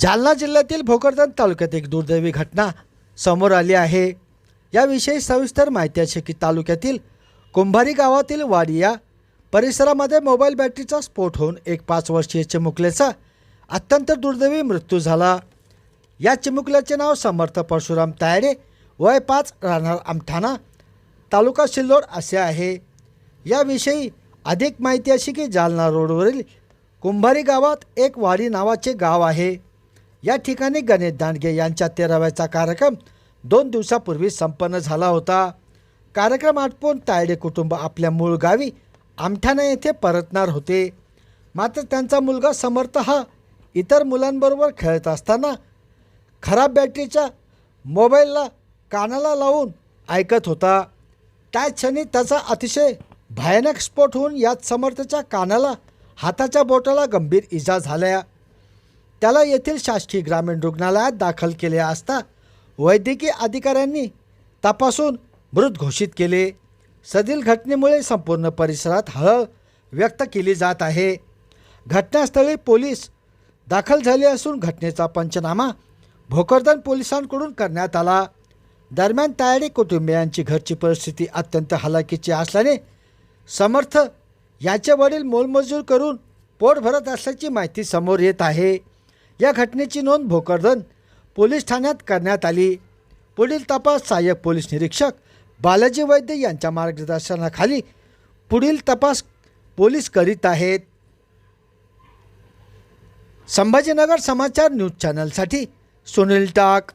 जालना जिल्ह्यातील भोकरदन तालुक्यात एक दुर्दैवी घटना समोर आली आहे. याविषयी सविस्तर माहिती अशी की तालुक्यातील कुंभारी गावातील वाडी या परिसरामध्ये मोबाईल बॅटरीचा स्फोट होऊन एक पाच वर्षीय चिमुकल्याचा अत्यंत दुर्दैवी मृत्यू झाला. या चिमुकल्याचे नाव समर्थ परशुराम तायडे वय पाच राहणार आमठाणा तालुका सिल्लोड असे आहे. याविषयी अधिक माहिती अशी की जालना रोडवरील कुंभारी गावात एक वाडी नावाचे गाव आहे. या ठिकाणी गणेश दांडगे यांच्या तेराव्याचा कार्यक्रम दोन दिवसापूर्वी संपन्न झाला होता. कार्यक्रम आटपून तायडे कुटुंब आपल्या मूळ गावी आमठाणा येथे परतणार होते. मात्र त्यांचा मुलगा समर्थ हा इतर मुलांबरोबर खेळत असताना खराब बॅटरीच्या मोबाईलला कानाला लावून ऐकत होता. त्या क्षणी त्याचा अतिशय भयानक स्फोट होऊन यात समर्थच्या कानाला हाताच्या बोटाला गंभीर इजा झाल्या. त्याला येथील शासकीय ग्रामीण रुग्णालयात दाखल केले असता वैद्यकीय अधिकाऱ्यांनी तपासून मृत घोषित केले. सदील घटनेमुळे संपूर्ण परिसरात हळहळ व्यक्त केली जात आहे. घटनास्थळी पोलीस दाखल झाले असून घटनेचा पंचनामा भोकरदन पोलिसांकडून करण्यात आला. दरम्यान तायडे कुटुंबियांची घरची परिस्थिती अत्यंत हलाखीची असल्याने समर्थ याचे वडील मोलमजूर करून पोट भरत असल्याची माहिती समोर येत आहे. या घटनेची नोंद भोकरदन पोलीस ठाण्यात करण्यात आली. पुढील तपास सहाय्यक पोलीस निरीक्षक बालाजी वैद्य यांच्या मार्गदर्शनाखाली पुढील तपास पोलीस करीत आहेत. संभाजीनगर समाचार न्यूज चॅनलसाठी सुनील टाक.